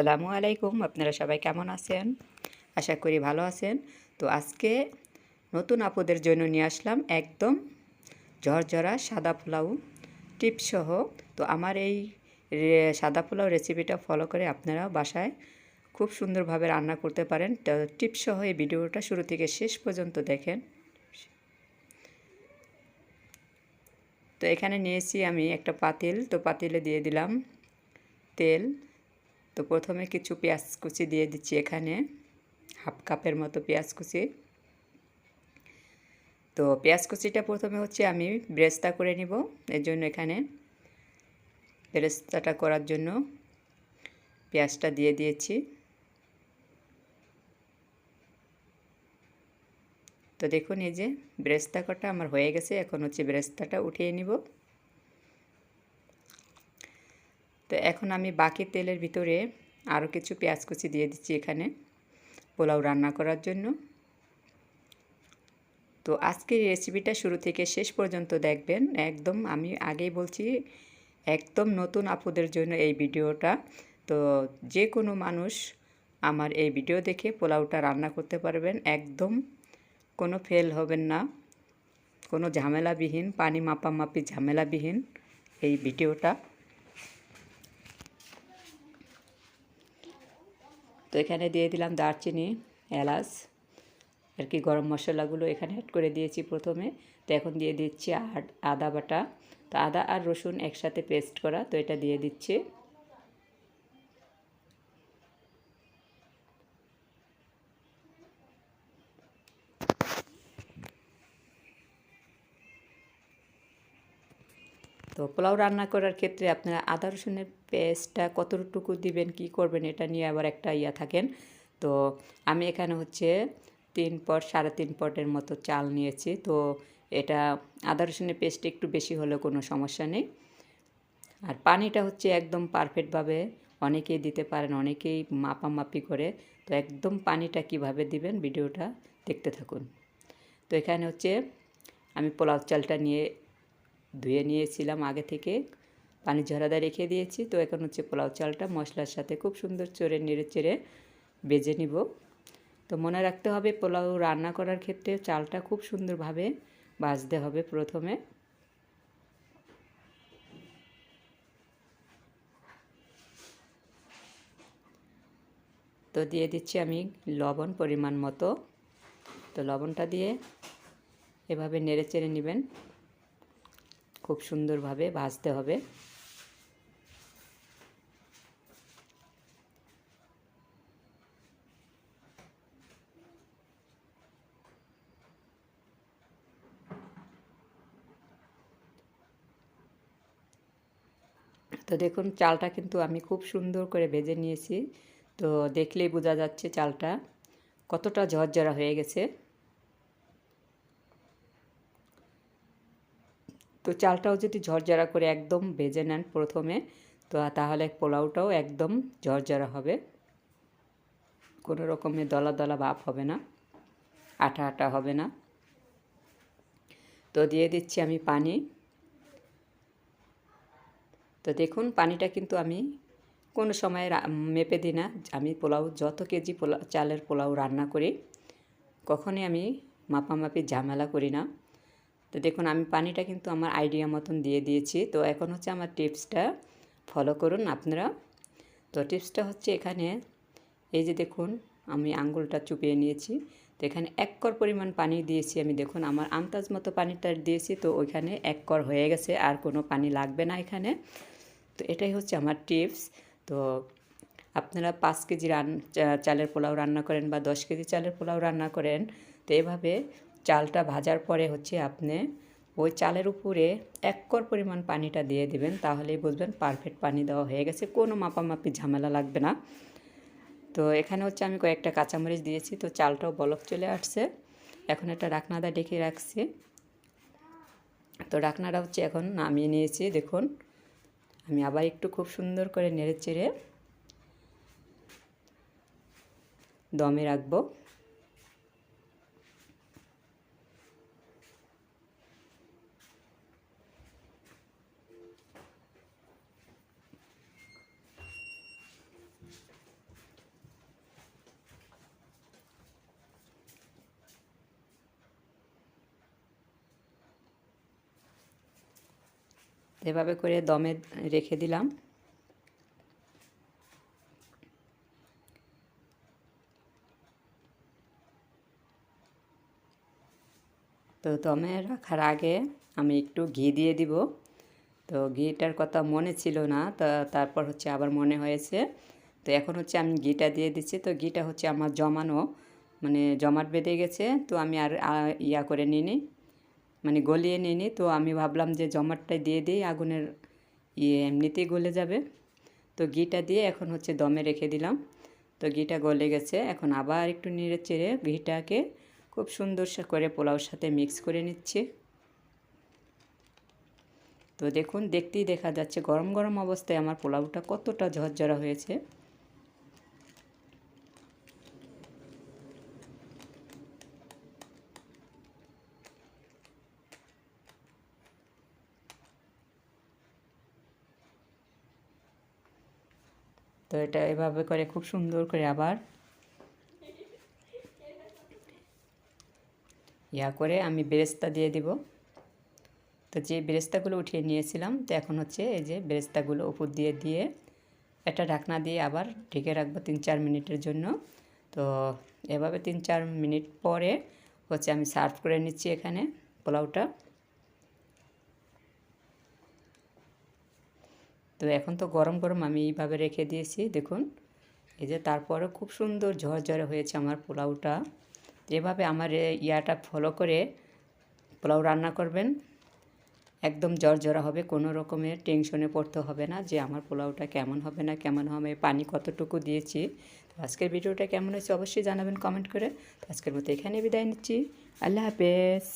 আসসালামু আলাইকুম। আপনারা সবাই কেমন আছেন? আশা করি ভালো আছেন। তো আজকে নতুন আপুদের জন্য নিয়ে আসলাম একদম ঝরঝরা সাদা পোলাও টিপসহ তো আমার এই সাদা পোলাও রেসিপিটা ফলো করে আপনারা বাসায় খুব সুন্দরভাবে রান্না করতে পারেন। টিপসহ এই ভিডিওটা শুরু থেকে শেষ পর্যন্ত দেখেন। তো এখানে নিয়েছি আমি একটা পাতিল। তো পাতিলে দিয়ে দিলাম তেল। তো প্রথমে কিছু পেঁয়াজ কুচি দিয়ে দিচ্ছি এখানে, হাফ কাপের মতো পেঁয়াজ কুচি। তো পেঁয়াজ কুচিটা প্রথমে হচ্ছে আমি ব্রেস্তা করে নিব, এর জন্য এখানে ব্রেস্তাটা করার জন্য পেঁয়াজটা দিয়ে দিয়েছি। তো দেখুন এই যে ব্রেস্তা কটা আমার হয়ে গেছে, এখন হচ্ছে ব্রেস্তাটা উঠিয়ে নিব। তো এখন আমি বাকি তেলের ভিতরে আরও কিছু পেঁয়াজ কুচি দিয়ে দিচ্ছি এখানে, পোলাও রান্না করার জন্য। তো আজকের রেসিপিটা শুরু থেকে শেষ পর্যন্ত দেখবেন। একদম আমি আগেই বলছি, একদম নতুন আপুদের জন্য এই ভিডিওটা। তো যে কোনো মানুষ আমার এই ভিডিও দেখে পোলাওটা রান্না করতে পারবেন। একদম কোনো ফেল হবেন না। কোনো ঝামেলাবিহীন, পানি মাপামাপি ঝামেলাবিহীন এই ভিডিওটা। তো এখানে দিয়ে দিলাম দারচিনি, এলাচ, আর কি গরম মশলাগুলো এখানে অ্যাড করে দিয়েছি প্রথমে। তো এখন দিয়ে দিচ্ছি আদা বাটা। তো আদা আর রসুন একসাথে পেস্ট করা, তো এটা দিয়ে দিচ্ছি। তো পোলাও রান্না করার ক্ষেত্রে আপনারা আদা রসুনের পেস্টটা কতটুকু দিবেন, কি করবেন, এটা নিয়ে আবার একটা ইয়া থাকেন। তো আমি এখানে হচ্ছে তিন পট, সাড়ে তিন পটের মতো চাল নিয়েছি। তো এটা আদা রসুনের পেস্ট একটু বেশি হলে কোনো সমস্যা নেই। আর পানিটা হচ্ছে একদম পারফেক্টভাবে অনেকেই দিতে পারেন, অনেকেই মাপামাপি করে। তো একদম পানিটা কীভাবে দিবেন, ভিডিওটা দেখতে থাকুন। তো এখানে হচ্ছে আমি পোলাও চালটা নিয়ে ধুয়ে নিয়েছিলাম আগে থেকে। পানি ঝরাদা রেখে দিয়েছি। তো এখন হচ্ছে পোলাও চালটা মশলার সাথে খুব সুন্দর চড়ে নেড়ে চেড়ে বেজে নিব। তো মনে রাখতে হবে পোলাও রান্না করার ক্ষেত্রে চালটা খুব সুন্দরভাবে ভাজতে হবে প্রথমে। তো দিয়ে দিচ্ছি আমি লবণ পরিমাণ মতো। তো লবণটা দিয়ে এভাবে নেড়ে চেড়ে নেবেন। খুব সুন্দরভাবে ভাজতে হবে। তো দেখুন, চালটা কিন্তু আমি খুব সুন্দর করে ভেজে নিয়েছি। তো দেখলেই বোঝা যাচ্ছে চালটা কতটা ঝরঝরা হয়ে গেছে। তো চালটাও যদি ঝরঝরা করে একদম ভেজে নেন প্রথমে, তো তাহলে পোলাওটাও একদম ঝরঝরা হবে। কোনো রকমের দলা দলা ভাব হবে না আটা আটা হবে না। তো দিয়ে দিচ্ছি আমি পানি। তো দেখুন পানিটা কিন্তু আমি কোনো সময় মেপে দিই না। আমি পোলাও, যত কেজি পোলাও চালের পোলাও রান্না করি, কখনই আমি মাপামাপি ঝামেলা করি না। তো দেখুন, আমি পানিটা কিন্তু আমার আইডিয়া মতন দিয়ে দিয়েছি। তো এখন হচ্ছে আমার টিপসটা ফলো করুন আপনারা। তো টিপসটা হচ্ছে এখানে, এই যে দেখুন, আমি আঙ্গুলটা চুপিয়ে নিয়েছি। তো এখানে এক কর পরিমাণ পানি দিয়েছি আমি। দেখুন, আমার আন্দাজ মতো পানিটা দিয়েছি, তো ওইখানে এক কর হয়ে গেছে, আর কোনো পানি লাগবে না এখানে। তো এটাই হচ্ছে আমার টিপস। তো আপনারা পাঁচ কেজি রান চালের পোলাও রান্না করেন বা দশ কেজি চালের পোলাও রান্না করেন, তো এভাবে চালটা ভাজার পরে হচ্ছে আপনি ওই চালের উপরে এক কর পরিমাণ পানিটা দিয়ে দিবেন, তাহলেই বুঝবেন পারফেক্ট পানি দেওয়া হয়ে গেছে। কোনো মাপামাপি ঝামেলা লাগবে না। তো এখানে হচ্ছে আমি কয়েকটা কাঁচামরিচ দিয়েছি, তো চালটাও বলক চলে আসছে। এখন একটা ডাকনাদা ডেকে রাখছি। তো ডাকনাটা হচ্ছে এখন নামিয়ে নিয়েছি, দেখুন। আমি আবার একটু খুব সুন্দর করে নেড়ে চেড়ে দমে রাখব। এভাবে করে দমে রেখে দিলাম। তো দমে রাখার আগে আমি একটু ঘি দিয়ে দিব। তো ঘিটার কথা মনে ছিল না, তা তারপর হচ্ছে আবার মনে হয়েছে। তো এখন হচ্ছে আমি ঘিটা দিয়ে দিচ্ছি। তো ঘিটা হচ্ছে আমার জমানো মানে জমাট বেঁধে গেছে। তো আমি আর ইয়া করে নিইনি। মানে গলিয়ে নিইনি তো আমি ভাবলাম যে জমাটটা দিয়ে দিই, আগুনের ইয়ে এমনিতেই গলে যাবে। তো ঘিটা দিয়ে এখন হচ্ছে দমে রেখে দিলাম। তো ঘিটা গলে গেছে, এখন আবার একটু নেড়ে চেড়ে ঘিটাকে খুব সুন্দর করে পোলাওর সাথে মিক্স করে নিচ্ছি। তো দেখুন, দেখতেই দেখা যাচ্ছে গরম গরম অবস্থায় আমার পোলাওটা কতটা ঝরঝরা হয়েছে। তো এটা এভাবে করে খুব সুন্দর করে আবার ইয়া করে আমি বেরেস্তা দিয়ে দিব। তো যে বেরেস্তাগুলো উঠিয়ে নিয়েছিলাম, তো এখন হচ্ছে এই যে বেরেস্তাগুলো উপর দিয়ে দিয়ে একটা ঢাকনা দিয়ে আবার ঢেকে রাখব তিন চার মিনিটের জন্য। তো এভাবে তিন চার মিনিট পরে হচ্ছে আমি সার্ভ করে নিচ্ছি এখানে পোলাওটা। তো এখন তো গরম গরম আমি এইভাবে রেখে দিয়েছি, দেখুন। এই যে তারপরে খুব সুন্দর ঝরঝরে হয়েছে আমার পোলাওটা। এভাবে আমার ইয়াটা ফলো করে পোলাও রান্না করবেন, একদম জর্জরা হবে, কোনো রকমের টেনশনে পড়তে হবে না যে আমার পোলাওটা কেমন হবে না কেমন হবে পানি কতটুকু দিয়েছি। তো আজকের ভিডিওটা কেমন হয়েছে অবশ্যই জানাবেন কমেন্ট করে। তো আজকের মতো এখানে বিদায় নিচ্ছি। আল্লাহ হাফেজ।